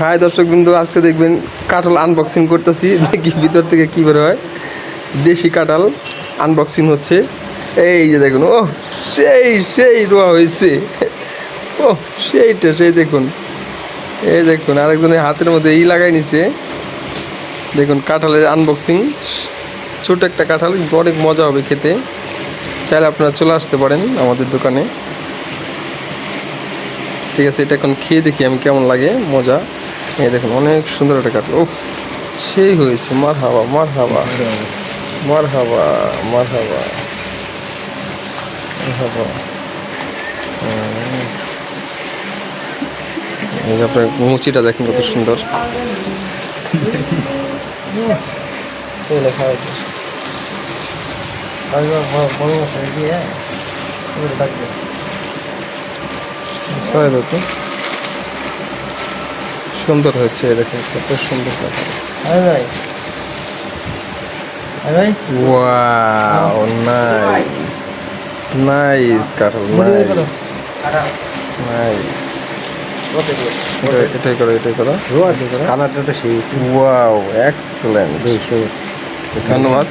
High দর্শক বিন্দু আজকে দেখবেন কাঁঠাল আনবক্সিং করতেছি। দেখি ভিতর থেকে কী বের হয়। দেশি কাঁঠাল আনবক্সিং হচ্ছে। এই যে দেখুন ও সেই সেই রোয়া হয়েছে। ও সেইটা, সেই দেখুন। এই দেখুন, আরেকজনের হাতের মধ্যে এই লাগাই নিছে। দেখুন, কাঁঠালের আনবক্সিং ছোট একটা কাঁঠাল অনেক মজা হবে খেতে। চাইলে আপনারা চলে আসতে পারেন আমাদের দোকানে। ঠিক আছে, এটা এখন খেয়ে দেখি আমি কেমন লাগে, মজা। এই দেখুন, অনেক সুন্দর একটা কাঁঠাল উফ, সেই হয়েছে মার হাওয়া মার হাওয়া মার হাওয়া মার আপনার মুচিটা দেখেন কত সুন্দর। লেখা থাকবে। ছয় রুপি সুন্দর হয়েছে দেখেন কত সুন্দর wow nice nice nice nice এটাই করো এটাই করো। কালারটা তো সেই। ওয়াও এক্সেলেন্ট ধন্যবাদ।